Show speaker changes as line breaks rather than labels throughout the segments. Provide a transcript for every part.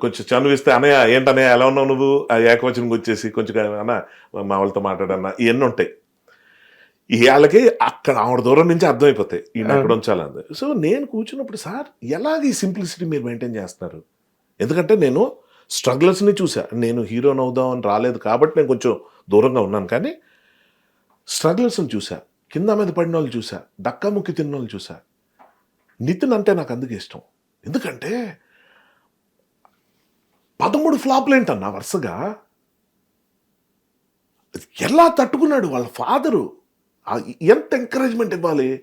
కొంచెం చనువిస్తే అనయ్య ఏంటనయ్య ఎలా ఉన్నావు నువ్వు? ఆ ఏకవచనం వచ్చేసి కొంచెం అన్న మా వాళ్ళతో మాట్లాడన్న. ఇవన్నీ ఉంటాయి. ఇవాళకి అక్కడ ఆవిడ దూరం నుంచి అర్థమైపోతాయి. ఈయన ఎక్కడ ఉంచాలని సో నేను కూర్చున్నప్పుడు సార్ ఎలాగ ఈ సింప్లిసిటీ మీరు మెయింటైన్ చేస్తున్నారు? ఎందుకంటే నేను స్ట్రగులర్స్ని చూసా. నేను హీరోని అవుదాం అని రాలేదు కాబట్టి నేను కొంచెం దూరంగా ఉన్నాను. కానీ స్ట్రగులర్స్ని చూసా. కింద మీద పడిన వాళ్ళు చూసా. డక్కా ముక్కి తిన్న వాళ్ళు చూసా. నితిన్ అంటే నాకు అందుకు ఇష్టం. ఎందుకంటే పదమూడు ఫ్లాప్లు ఏంటన్నా వరుసగా? ఎలా తట్టుకున్నాడు వాళ్ళ ఫాదరు? ఎంత ఎంకరేజ్మెంట్ ఇవ్వాలి?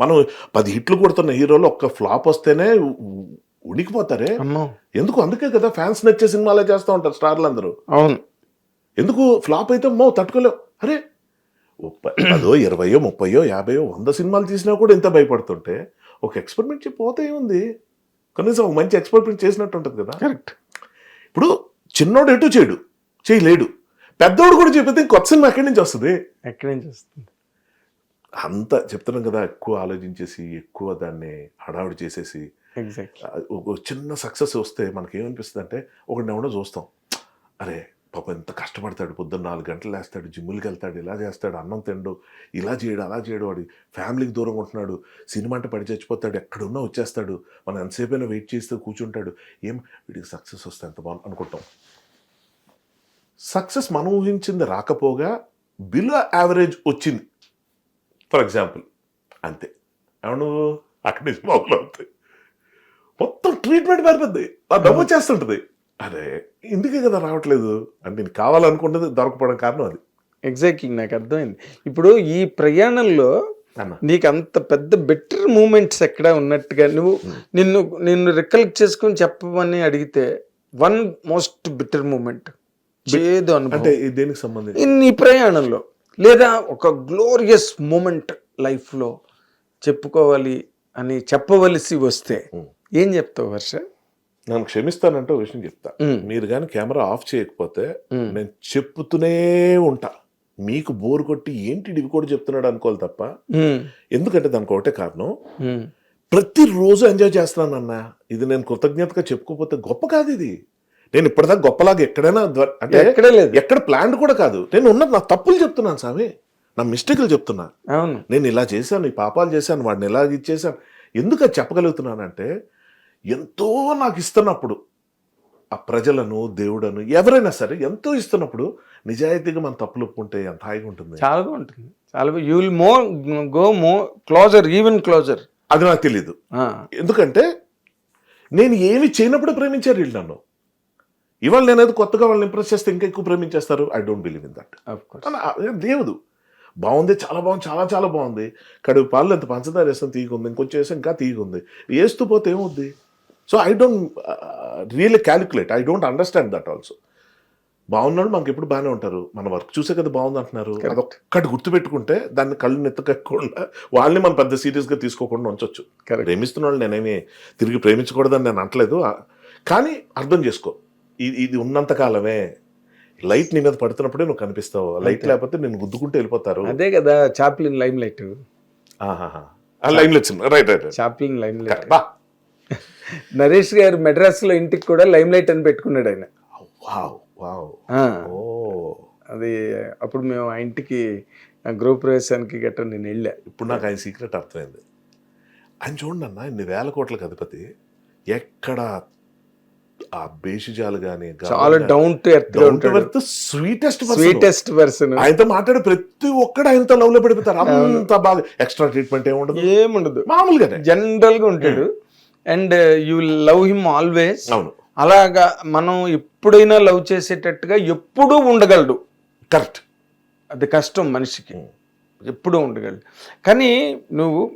మనం పది హిట్లు కొడుతున్న హీరోలు ఒక్క ఫ్లాప్ వస్తేనే ఉ- ఉ- ఉడికిపోతారే
అమ్మో.
ఎందుకు? అందుకే కదా ఫ్యాన్స్ నచ్చే సినిమాలే చేస్తూ ఉంటారు స్టార్లు అందరూ
అవును.
ఎందుకు? ఫ్లాప్ అయితే మో తట్టుకోలేవు అరే పదో ఇరవయో ముప్పయో యాభయో వంద సినిమాలు తీసినా కూడా ఇంత భయపడుతుంటే ఒక ఎక్స్పెరిమెంట్ చెప్పి పోతే ఏముంది? కనీసం ఒక మంచి ఎక్స్పెరిమెంట్ చేసినట్టు ఉంటుంది కదా.
కరెక్ట్.
ఇప్పుడు చిన్నోడు ఎటు చేయడు చేయలేడు. పెద్దోడు కూడా చెప్పితే కొత్త సినిమా ఎక్కడి నుంచి వస్తుంది?
ఎక్కడి నుంచి వస్తుంది?
అంత చెప్తున్నాం కదా ఎక్కువ ఆలోచించేసి ఎక్కువ దాన్ని హడావుడి చేసేసి. చిన్న సక్సెస్ వస్తే మనకి ఏమనిపిస్తుంది అంటే ఒకటి ఎవడో చూస్తాం. అరే పాప ఎంత కష్టపడతాడు పొద్దున్న నాలుగు గంటలు వేస్తాడు జిమ్ములకి వెళ్తాడు ఇలా చేస్తాడు అన్నం తిండు ఇలా చేయడు అలా చేయడు వాడి ఫ్యామిలీకి దూరంగా ఉంటున్నాడు సినిమా అంటే పడి చచ్చిపోతాడు ఎక్కడున్నా వచ్చేస్తాడు మనం ఎంతసేపైనా వెయిట్ చేస్తూ కూర్చుంటాడు ఏం వీడికి సక్సెస్ వస్తే ఎంత బాగుంది అనుకుంటాం. సక్సెస్ మనం ఊహించింది రాకపోగా బిలో యావరేజ్ వచ్చింది. ఫర్ ఎగ్జాంపుల్ అంతే. అవును అక్కడి నుంచి మొదలవుతాయి మొత్తం ట్రీట్మెంట్ మారిపోద్ది ఆ డబ్బు అరే ఇందుకే కదా రావట్లేదు? అంటే నేను కావాలనుకుంటుంది దొరకపోవడం కారణం అది.
ఎగ్జాక్ట్లీ నాకు అర్థమైంది. ఇప్పుడు ఈ ప్రయాణంలో నీకు అంత పెద్ద బెటర్ మూమెంట్స్ ఎక్కడ ఉన్నట్టుగా నువ్వు నిన్ను నిన్ను రికలెక్ట్ చేసుకుని చెప్పమని అడిగితే వన్ మోస్ట్ బెటర్ మూమెంట్ చేదు
అంటే దేనికి సంబంధించి?
ఈ ప్రయాణంలో లేదా ఒక గ్లోరియస్ మూమెంట్ లైఫ్లో చెప్పుకోవాలి అని చెప్పవలసి వస్తే. ఏం చెప్తావు హర్ష?
నన్ను క్షమిస్తానంటే ఒక విషయం చెప్తా. మీరు కానీ కెమెరా ఆఫ్ చేయకపోతే. నేను చెప్పుతూనే ఉంటా. మీకు బోర్ కొట్టి ఏంటి ఇవి కూడా చెప్తున్నాడు అనుకోవాలి తప్ప. ఎందుకంటే దానికి ఒకటే కారణం. ప్రతిరోజు ఎంజాయ్ చేస్తున్నాను అన్న. ఇది నేను కృతజ్ఞతగా చెప్పుకోకపోతే గొప్ప కాదు ఇది. నేను ఇప్పటిదాకా గొప్పలాగా ఎక్కడైనా అంటే
ఎక్కడే లేదు.
ఎక్కడ ప్లాన్ కూడా కాదు. నేను ఉన్నది నా తప్పులు చెప్తున్నాను స్వామి. నా మిస్టేక్లు చెప్తున్నా. నేను ఇలా చేశాను ఈ పాపాలు చేశాను వాడిని ఇలా ఇచ్చేసాను ఎందుకు అది చెప్పగలుగుతున్నానంటే ఎంతో నాకు ఇస్తున్నప్పుడు ఆ ప్రజలను దేవుడను ఎవరైనా సరే ఎంతో ఇస్తున్నప్పుడు నిజాయితీగా మన తప్పులు ఒప్పుకుంటే ఎంత హాయిగా ఉంటుంది?
చాలా బాగుంటుంది. చాలా you will more go more closer even closer
అది నాకు తెలియదు ఎందుకంటే నేను ఏమి చేయనప్పుడు ప్రేమించారు వీళ్ళు నన్ను. ఇవాళ నేను ఏదో కొత్తగా వాళ్ళని ఇంప్రెస్ చేస్తే ఇంకా ఎక్కువ ప్రేమించేస్తారు. I don't believe in that దేవుడు. బాగుంది చాలా బాగుంది చాలా చాలా బాగుంది. కడుపు పాలు ఎంత పంచదార వేస్తాం తీగుంది ఇంకొంచెం వేస్తే ఇంకా తీగుంది వేస్తూ పోతే ఏమవుద్ది? So I don't really calculate I don't understand that also బాగున్నాడు మనకి ఎప్పుడు బాగానే ఉంటారు. మన వర్క్ చూసే కదా బాగుంది అంటున్నారు. అదొక్కటి గుర్తుపెట్టుకుంటే దాన్ని కళ్ళు నెత్తకకుండా వాళ్ళని మనం పెద్ద సీరియస్గా తీసుకోకుండా ఉంచొచ్చు.
కరెక్ట్
ప్రేమిస్తున్న వాళ్ళు నేనేమి తిరిగి ప్రేమించకూడదని నేను అంటలేదు ఆ- కానీ అర్థం చేసుకో. ఇది ఇది ఉన్నంత కాలమే లైట్ నీ మీద పడుతున్నప్పుడే నువ్వు కనిపిస్తావు. లైట్. లేకపోతే నేను గుద్దుకుంటూ వెళ్ళిపోతారు.
అదే కదా చాప్లిన్ లైమ్ లైట్.
లైన్ వచ్చింది right right
Chaplin limelight.
బా.
నరేష్ గారు మెడ్రాస్లో ఇంటికి కూడా లైమ్ లైట్ అని పెట్టుకున్నాడు ఆయన. అది అప్పుడు మేము ఆ ఇంటికి ఆ గృహప్రవేశానికి గట్రా నేను వెళ్ళా.
ఇప్పుడు నాకు ఆయన సీక్రెట్ అర్థమైంది. ఆయన చూడండి అన్న ఇన్ని వేల కోట్లకు అధిపతి. ఎక్కడ ఆ బేషిజాలు కానీ
చాలా down to earth
sweetest
sweetest person
ఆయనతో మాట్లాడే ప్రతి ఒక్కడు ఆయనతో లవ్లో పడిపోతారు. అంత బాగా ఎక్స్ట్రా ట్రీట్మెంట్ ఏముండదు?
ఏముండదు.
మామూలుగానే.
జనరల్గా ఉంటాడు. And you love him always
అవును.
అలాగా మనం ఎప్పుడైనా లవ్ చేసేటట్టుగా ఎప్పుడూ ఉండగలడు.
కరెక్ట్.
అది కష్టం మనిషికి. ఎప్పుడూ ఉండగలడు. కానీ నువ్వు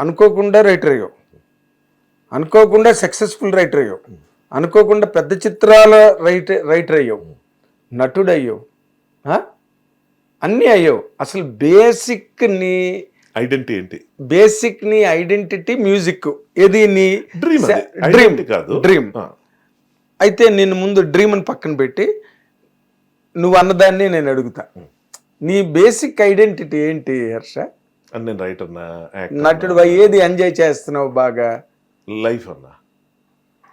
అనుకోకుండా రైటర్ అయ్యావు. అనుకోకుండా సక్సెస్ఫుల్ రైటర్ అయ్యావు. అనుకోకుండా పెద్ద చిత్రాల రైట్ రైటర్ అయ్యావు. నటుడు అయ్యావు? అన్నీ అయ్యావు. అసలు బేసిక్ నీ
ఐడెంటిటీ ఏంటి?
బేసిక్ నీ ఐడెంటిటీ మ్యూజిక్. ఇది నీ
డ్రీమ్
డ్రీమ్.
కాదు.
డ్రీమ్. అయితే నేను ముందు డ్రీమ్ అని పక్కన పెట్టి నువ్వు అన్నదాన్ని నేను అడుగుతా. నీ బేసిక్ ఐడెంటిటీ ఏంటి హర్ష?
నేను రైటర్
నటుడు ఏది ఎంజాయ్ చేస్తున్నావు బాగా?
లైఫ్ అన్నా.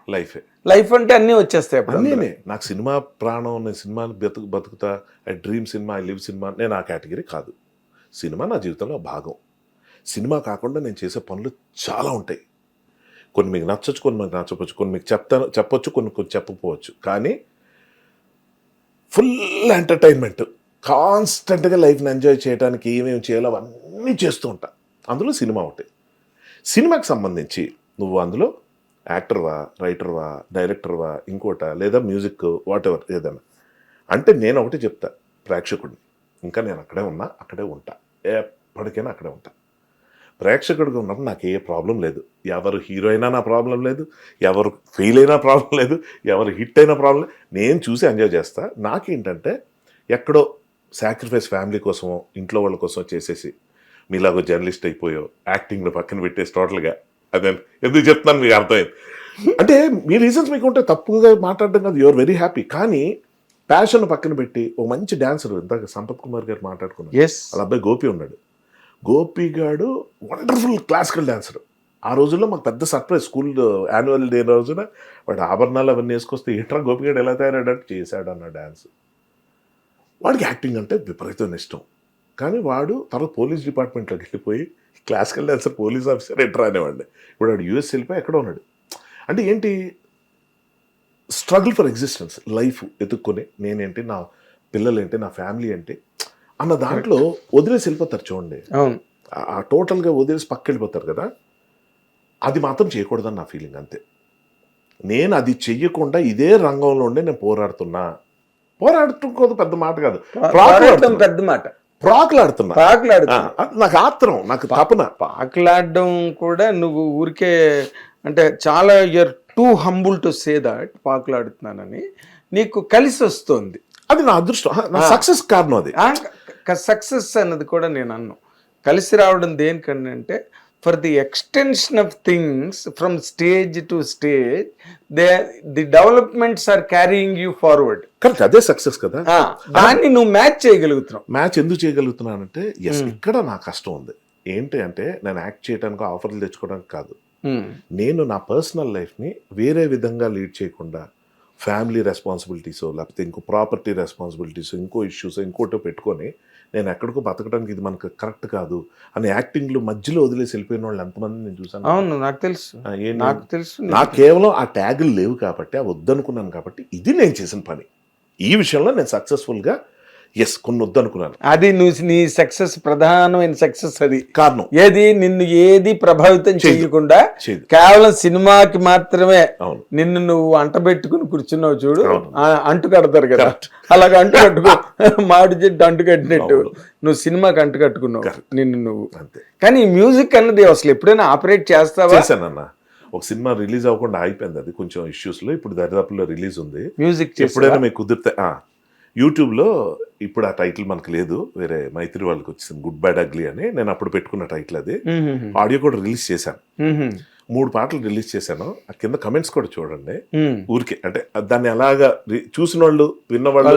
లైఫే
లైఫ్ అంటే అన్నీ వచ్చేస్తాయి అప్పుడు.
అన్నీనే. నాకు సినిమా ప్రాణం నేను సినిమాని బతుకు బతుకుతా. I dream cinema I live cinema. నేను ఆ కేటగిరీ కాదు. సినిమా నా జీవితంలో భాగం. సినిమా కాకుండా నేను చేసే పనులు చాలా ఉంటాయి. కొన్ని మీకు నచ్చచ్చు కొన్ని మీకు నచ్చకపోవచ్చు కొన్ని మీకు చెప్తాను చెప్పొచ్చు కొన్ని కొన్ని చెప్పకపోవచ్చు. కానీ ఫుల్ ఎంటర్టైన్మెంట్ కాన్స్టెంట్గా లైఫ్ని ఎంజాయ్ చేయడానికి ఏమేమి చేయాలో అవన్నీ చేస్తూ ఉంటా. అందులో సినిమా ఒకటి. సినిమాకి సంబంధించి నువ్వు అందులో యాక్టర్వా రైటర్వా డైరెక్టర్వా ఇంకోట లేదా మ్యూజిక్ వాట్ ఎవర్ ఏదైనా. అంటే నేను ఒకటి చెప్తా ప్రేక్షకుడిని. ఇంకా నేను అక్కడే ఉన్నా అక్కడే ఉంటా. ఎప్పటికైనా అక్కడే ఉంటా. ప్రేక్షకుడిగా ఉన్నప్పుడు నాకు ఏ ప్రాబ్లం లేదు. ఎవరు హీరో అయినా నా ప్రాబ్లం లేదు. ఎవరు ఫెయిల్ అయినా ప్రాబ్లం లేదు. ఎవరు హిట్ అయినా ప్రాబ్లం లేదు. నేను చూసి ఎంజాయ్ చేస్తా. నాకేంటంటే ఎక్కడో సాక్రిఫైస్ ఫ్యామిలీ కోసమో ఇంట్లో వాళ్ళ కోసం చేసేసి మీలాగో జర్నలిస్ట్ అయిపోయో యాక్టింగ్ను పక్కన పెట్టేసి టోటల్గా అదే ఎందుకు చెప్తున్నాను మీకు అర్థమైంది. అంటే మీ రీజన్స్ మీకు ఉంటే తప్పుగా మాట్లాడడం కాదు. Your very happy. కానీ ప్యాషన్ పక్కన పెట్టి ఒక మంచి డాన్సర్ ఇందాక సంపత్ కుమార్ గారు మాట్లాడుకున్నారు. వాళ్ళ అబ్బాయి గోపి ఉన్నాడు. గోపిగాడు వండర్ఫుల్ క్లాసికల్ డాన్సర్ ఆ రోజుల్లో మాకు పెద్ద సర్ప్రైజ్ స్కూల్ యాన్యువల్ డే రోజున వాడు ఆభరణాలు అవన్నీ వేసుకొస్తే ఏంట్రా గోపిగాడు ఎలా తయారయ్యాడంటే చేశాడు అన్న డాన్స్ వాడికి యాక్టింగ్ అంటే విపరీతం ఇష్టం. కానీ వాడు తర్వాత పోలీస్ డిపార్ట్మెంట్లోకి వెళ్ళిపోయి classical dancer police officer enter అనేవాడిని. ఇప్పుడు వాడు యూఎస్ వెళ్ళిపోయి ఎక్కడ ఉన్నాడు. అంటే ఏంటి? స్ట్రగుల్ ఫర్ ఎగ్జిస్టెన్స్ లైఫ్ ఎత్తుక్కొని నేనేంటి? నా పిల్లలేంటి? నా ఫ్యామిలీ ఏంటి? అన్న దాంట్లో వదిలేసి వెళ్ళిపోతారు చూడండి.
అవును.
ఆ- టోటల్గా వదిలేసి పక్క వెళ్ళిపోతారు కదా అది మాత్రం చేయకూడదని నా ఫీలింగ్ అంతే. నేను అది చెయ్యకుండా ఇదే రంగంలో ఉండి నేను పోరాడుతున్నా. పోరాడుతుకోదు పెద్ద మాట కాదు. ప్రాకులాడుతున్నా.
పెద్ద మాట.
ప్రాకులాడుతున్నా అది నాకు ఆత్రం నాకు తపన.
పాకులాడడం కూడా నువ్వు ఊరికే అంటే చాలా you're too humble to say that పాకులాడుతున్నానని నీకు కలిసి వస్తుంది
అది నా అదృష్టం. నా సక్సెస్ కారణం అది.
సక్సెస్ అన్నది కూడా నేను అన్ను. కలిసి రావడం దేనికంటే అంటే for the extension of things from stage to stage they the developments are carrying you forward
correct అదే సక్సెస్ కదా.
దాన్ని నువ్వు మ్యాచ్ చేయగలుగుతున్నావు.
మ్యాచ్ ఎందుకు చేయగలుగుతున్నానంటే ఎస్ ఇక్కడ నా కష్టం ఉంది. ఏంటి అంటే నేను యాక్ట్ చేయడానికి ఆఫర్లు తెచ్చుకోవడానికి కాదు.
Hmm.
నేను నా పర్సనల్ లైఫ్ని వేరే విధంగా లీడ్ చేయకుండా ఫ్యామిలీ రెస్పాన్సిబిలిటీస్ లేకపోతే ఇంకో ప్రాపర్టీ రెస్పాన్సిబిలిటీస్ ఇంకో ఇష్యూస్ ఇంకోటో పెట్టుకొని నేను ఎక్కడికో బతకడానికి ఇది మనకు కరెక్ట్ కాదు అని యాక్టింగ్లో మధ్యలో వదిలేసి వెళ్ళిపోయిన వాళ్ళు ఎంతమంది నేను చూసాను
అవును నాకు తెలుసు.
ఆ?
నాకు తెలుసు
నాకు కేవలం ఆ ట్యాగులు లేవు కాబట్టి అవి వద్దనుకున్నాను కాబట్టి ఇది నేను చేసిన పని. ఈ విషయంలో నేను సక్సెస్ఫుల్గా ఎస్ కొన్ని వద్దనుకున్నాను
అది నువ్వు నీ సక్సెస్ ప్రధానమైన సక్సెస్ అది.
కారణం.
ఏది? నిన్ను ఏది ప్రభావితం చేయకుండా. కేవలం సినిమాకి మాత్రమే నిన్ను నువ్వు అంట పెట్టుకుని కూర్చున్నావు చూడు. అంటు కడతారు కదా. అలాగ అంటు కట్టుకో. మామిడి చెట్టు అంటు కట్టినట్టు. నువ్వు సినిమాకి అంటు కట్టుకున్నావు నిన్ను నువ్వు.
అంతే.
కానీ మ్యూజిక్ అన్నది అసలు ఎప్పుడైనా ఆపరేట్ చేస్తావా?
చేశానన్న ఒక సినిమా రిలీజ్ అవ్వకుండా ఆగిపోయింది అది. కొంచెం ఇష్యూస్లో ఇప్పుడు దరిదాపుల్లో రిలీజ్ ఉంది.
మ్యూజిక్
ఎప్పుడైనా మీకు కుదిరితే యూట్యూబ్లో ఇప్పుడు ఆ టైటిల్ మనకు లేదు. వేరే మైత్రి వాళ్ళకి వచ్చింది గుడ్ బ్యాడ్ అగ్లీ అని. నేను అప్పుడు పెట్టుకున్న టైటిల్ అది. ఆడియో కూడా రిలీజ్ చేశాను. మూడు పాటలు రిలీజ్ చేశాను. ఆ కింద కమెంట్స్ కూడా చూడండి. ఊరికే అంటే దాన్ని అలాగా రి- చూసిన వాళ్ళు విన్న వాళ్ళు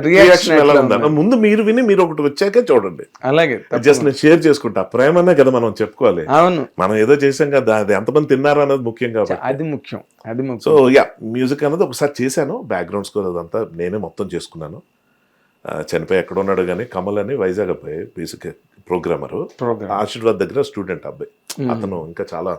రియాక్షన్ ఎలా ముందు మీరు విని మీరు ఒకటి వచ్చాకే చూడండి.
అలాగే
జస్ట్ నేను షేర్ చేసుకుంటా. ప్రేమనే కదా మనం చెప్పుకోవాలి.
అవును.
మనం ఏదో చేసాం కదా అది ఎంతమంది తిన్నారు అన్నది ముఖ్యం కాబట్టి.
అది ముఖ్యం అది
సో యా మ్యూజిక్ అన్నది ఒకసారి చేశాను. బ్యాక్గ్రౌండ్ స్కోర్ అదంతా నేనే మొత్తం చేసుకున్నాను. చనిపోయి ఎక్కడ ఉన్నాడు కానీ కమల్ అని వైజాగ్ అబ్బాయి బేసిక్ ప్రోగ్రామరు. ఆశీర్వాద్ దగ్గర స్టూడెంట్ అబ్బాయి. అతను ఇంకా చాలా